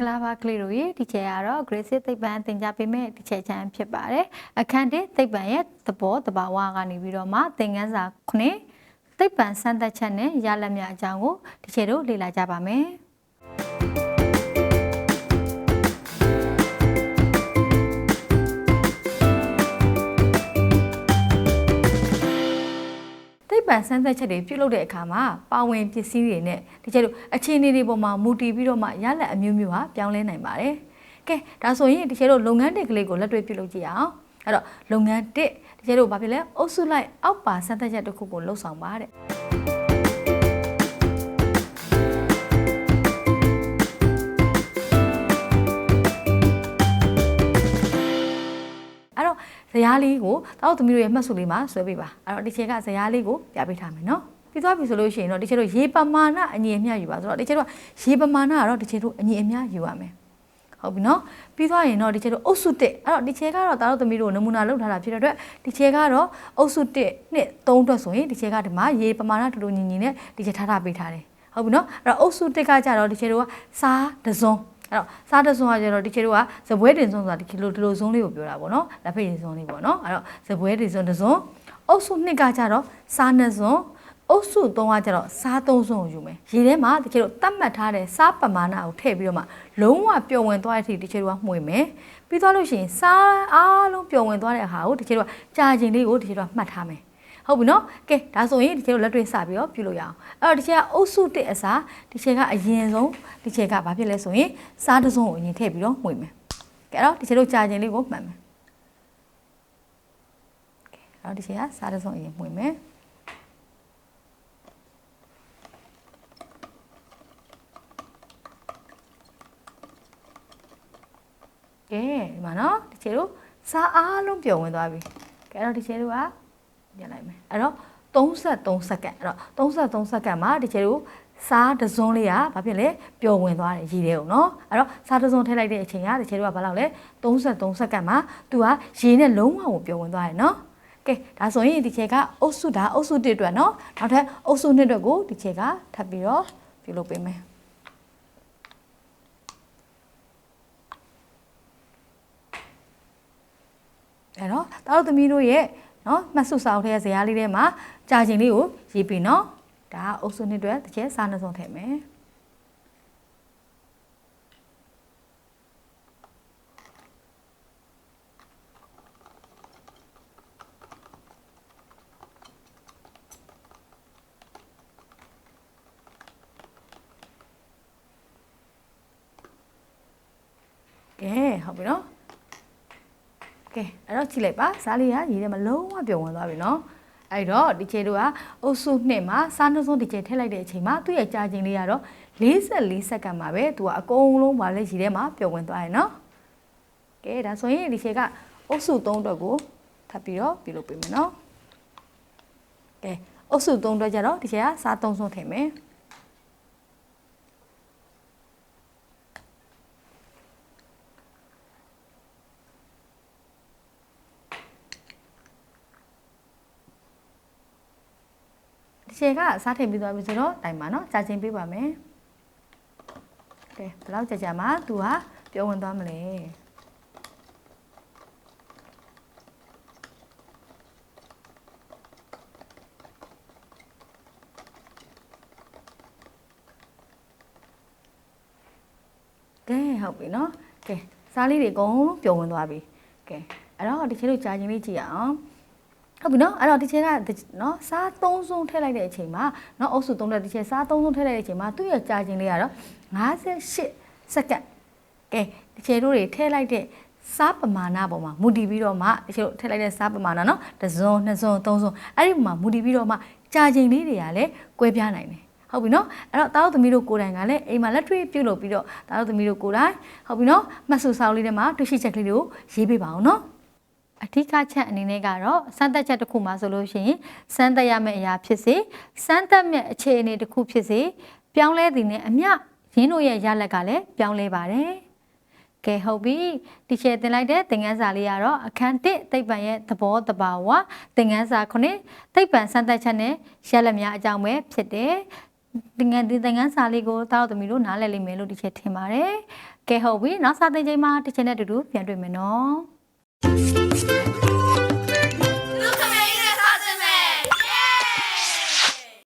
္ဂလာပါကလေးတို့ရေဒီချက်ကတော့ Grace သိပ္ပံသင်ကြားပေးမယ့်ဒီချက်ချမ်းဖြစ်ပါတယ်အခန်းတစ်သိပ္ပံရဲ့သဘောတဘာဝကနေပြီးတော့မှသင်ခန်းစာ9သိပ္ပံစမ်းသပ်ချက်နဲ့ရလဒ်များအကြောင်းကိုဒီချက်တို့လေ့လာကြပါမယ် ပ္ပံစမ်းသပ်ချက်တွေပြုလုပ်တဲ့အခါမှာပါဝင်ပစ္စည်းတွေနဲ့ဒီကျတော့အခြေအနေတွေပေါ်မှာမူတည်ပြီးတော့မှရလဒ်အမျိုးမျိုးဟာပြောင်းလဲနိုင်ပါတယ်။ကဲဒါဆိုရင်ဒီကျတော့လုပ်ငန်းတစ်ကလေးကိုလက်တွေ့ပြုလုပ်ကြည့်အောင်။အဲ့တော့လုပ်ငန်းတစ်ဒီကျတော့ဘာဖြစ်လဲအုပ်စုလိုက်အောက်ပါစမ်းသပ်ချက်တစ်ခုကိုလှုပ်ဆောင်ပါတဲ့။ ရားလေးကိုတောက်သမီးတို့ရဲ့မှတ်စုလေးမှာဆွဲပေးပါအဲ့တော့ဒီချက်ကဇရားလေးကိုပြပေးထားမယ်နော်ပြီးသွားပြီဆိုလို့ရှိရင်တော့ဒီချက်တို့ရေပမာဏအညီအမျှယူပါဆိုတော့ဒီချက်တို့ကရေပမာဏကတော့ဒီချက်တို့အညီအမျှယူရမယ်ဟုတ်ပြီနော်ပြီးသွားရင်တော့ဒီချက်တို့အုပ်စုတစ်အဲ့တော့ဒီချက်ကတော့တာတို့သမီးတို့နမူနာလုပ်ထားတာဖြစ်တဲ့အတွက်ဒီချက်ကတော့အုပ်စုတစ်နှစ်သုံးအတွက်ဆိုရင်ဒီချက်ကဒီမှာရေပမာဏတူတူညီညီနဲ့ဒီချက်ထားထားပေးထားတယ်ဟုတ်ပြီနော်အဲ့တော့အုပ်စုတစ်ကကြတော့ဒီချက်တို့ကစားတစုံ အဲ့တော့စားတစုံကကျတော့ဒီချေတို့ကဇပွဲတင်စုံဆိုတာဒီကီလိုဒီလိုစုံလေးကိုပြောတာပေါ့နော်လက်ဖိတ်စုံလေးပေါ့နော်အဲ့တော့ဇပွဲတင်စုံတစုံအုပ်စုနှစ်ကကျတော့စားနှစ်စုံအုပ်စုသုံးကကျတော့စားသုံးစုံကိုယူမယ်ရေထဲမှာဒီချေတို့တတ်မှတ်ထားတဲ့စားပမာဏကိုထည့်ပြီးတော့မှလုံးဝပျော်ဝင်သွားတဲ့အထိဒီချေတို့ကမှွေမယ်ပြီးသွားလို့ရှိရင်စားအားလုံးပျော်ဝင်သွားတဲ့အခါကိုဒီချေတို့ကကြာချိန်လေးကိုဒီချေတို့ကမှတ်ထားမယ် ဟုတ်ပြီနော်ကဲဒါဆိုရင်ဒီချေတို့လက်တွေ့စပြီးတော့ပြုလို့ရအောင်အဲ့တော့ဒီချေကအုပ်စုတစ်အစားဒီချေကအရင်ဆုံးဒီချေကဘာဖြစ်လဲဆိုရင်စားတစ်စုံကိုအရင်ထည့်ပြီးတော့မှွေမယ်ကဲအဲ့တော့ဒီချေတို့ကြာချိန်လေးကိုမှတ်မယ်ကဲအဲ့တော့ဒီချေကစားတစ်စုံအရင်မှွေမယ်ကဲဒီမှာနော်ဒီချေတို့စားအားလုံးပျော်ဝင်သွားပြီကဲအဲ့တော့ဒီချေတို့က ပြန်လိုက်မယ်အဲ့တော့33စက္ကန့်အဲ့တော့33စက္ကန့်မှာဒီချေတို့စားတစ်စုံလေးကဘာဖြစ်လဲပျော်ဝင်သွားတယ်ရည်တဲ့ကိုနော်အဲ့တော့စားတစ်စုံထည့်လိုက်တဲ့အချိန်ကဒီချေတို့ကဘာလောက်လဲ33စက္ကန့်မှာသူကရေနဲ့လုံးဝကိုပျော်ဝင်သွားတယ်နော်ကဲဒါဆိုရင်ဒီချေကအုပ်စုဒါအုပ်စုတစ်အတွက်နော်နောက်ထပ်အုပ်စုနှစ်အတွက်ကိုဒီချေကထပ်ပြီးတော့ပြုလုပ်ပေးမယ်အဲ့တော့တာတို့သမီးတို့ရဲ့ နော်မှတ်စုစာအုပ်ထဲဇာတ်လေးထဲမှာကြာချိန်လေးကိုရေးပြီးနော်ဒါအုပ်စုနှစ်အတွက်တစ်ချက်စားနှစ်စုံထည့်မယ်ကဲဟုတ်ပြီနော် ကဲအဲ့တော့ကြည့်လိုက်ပါစားလေးကရေထဲမှာလုံးဝပြုံဝင်သွားပြီနော်အဲ့တော့ဒီချေတို့ကအုပ်စုနှစ်မှာစားနှုတ်ဆုံးဒီချေထည့်လိုက်တဲ့အချိန်မှာသူ့ရဲ့ကြာချိန်လေးကတော့44စက္ကန့်ပါပဲသူကအကုန်လုံးပါလဲရေထဲမှာပြုံဝင်သွားရယ်နော်ကဲဒါဆိုရင်ဒီချေကအုပ်စု3အတွက်ကိုထပ်ပြီးတော့ပြုလုပ်ပေးမယ်နော်ကဲအုပ်စု3အတွက်ကြတော့ဒီချေကစား3ဆုံးထည့်မယ် ဒီချေကစားထည့်ပြီးသွားပြီဆိုတော့တိုင်ပါနော်ကြာချင်းပေးပါမယ်ကဲဘယ်လောက်ကြာကြာမှသူဟာပြောဝင်သွားမလဲကဲဟုတ်ပြီနော်ကဲစားလေးတွေအကုန်လုံးပြုံဝင်သွားပြီကဲအဲ့တော့ဒီချေတို့ကြာချင်းလေးကြည့်ရအောင် ဟုတ်ပြီနော်အဲ့တော့ဒီချက်ကနော်စားသုံးဆုံးထည့်လိုက်တဲ့အချိန်မှာနော်အုပ်စုသုံးတဲ့ဒီချက်စားသုံးဆုံးထည့်လိုက်တဲ့အချိန်မှာသူ့ရဲ့ကြာချိန်လေးကတော့58စက္ကန့်ကဲဒီချက်တို့တွေထည့်လိုက်တဲ့စားပမာဏပေါ်မှာမူတည်ပြီးတော့မှဒီချက်တို့ထည့်လိုက်တဲ့စားပမာဏနော်တစ်စုံနှစ်စုံသုံးစုံအဲ့ဒီမှာမူတည်ပြီးတော့မှကြာချိန်လေးတွေကလည်းကွဲပြားနိုင်တယ်ဟုတ်ပြီနော်အဲ့တော့တာတို့သမီးတို့ကိုယ်တိုင်ကလည်းအိမ်မှာလက်တွေ့ပြုတ်လို့ပြီးတော့တာတို့သမီးတို့ကိုယ်တိုင်ဟုတ်ပြီနော်မှတ်စုစာအုပ်လေးထဲမှာတွေ့ရှိချက်ကလေးတွေကိုရေးပေးပါအောင်နော် အထူးချက်အနေနဲ့ကတော့စမ်းသပ်ချက်တစ်ခုမှဆိုလို့ရှိရင်စမ်းသပ်ရမယ့်အရာဖြစ်စေစမ်းသပ်မယ့်အခြေအနေတစ်ခုဖြစ်စေပြောင်းလဲသည်နဲ့အမျှရင်းတို့ရဲ့ရလက်ကလည်းပြောင်းလဲပါတယ်။ကဲဟုတ်ပြီဒီချေတင်လိုက်တဲ့သင်ခန်းစာလေးကတော့အခန်း1သိပ္ပံရဲ့သဘောတဘာဝသင်ခန်းစာ9သိပ္ပံစမ်းသပ်ချက်နဲ့ရလက်များအကြောင်းပဲဖြစ်တယ်။ဒီငယ်ဒီသင်ခန်းစာလေးကိုတားတော်သမီးတို့နားလည်လိမ့်မယ်လို့ဒီချက်ထင်ပါတယ်ကဲဟုတ်ပြီနောက်စာသင်ချိန်မှာတစ်ချက်နဲ့အတူတူပြန်တွေ့မယ်နော် left.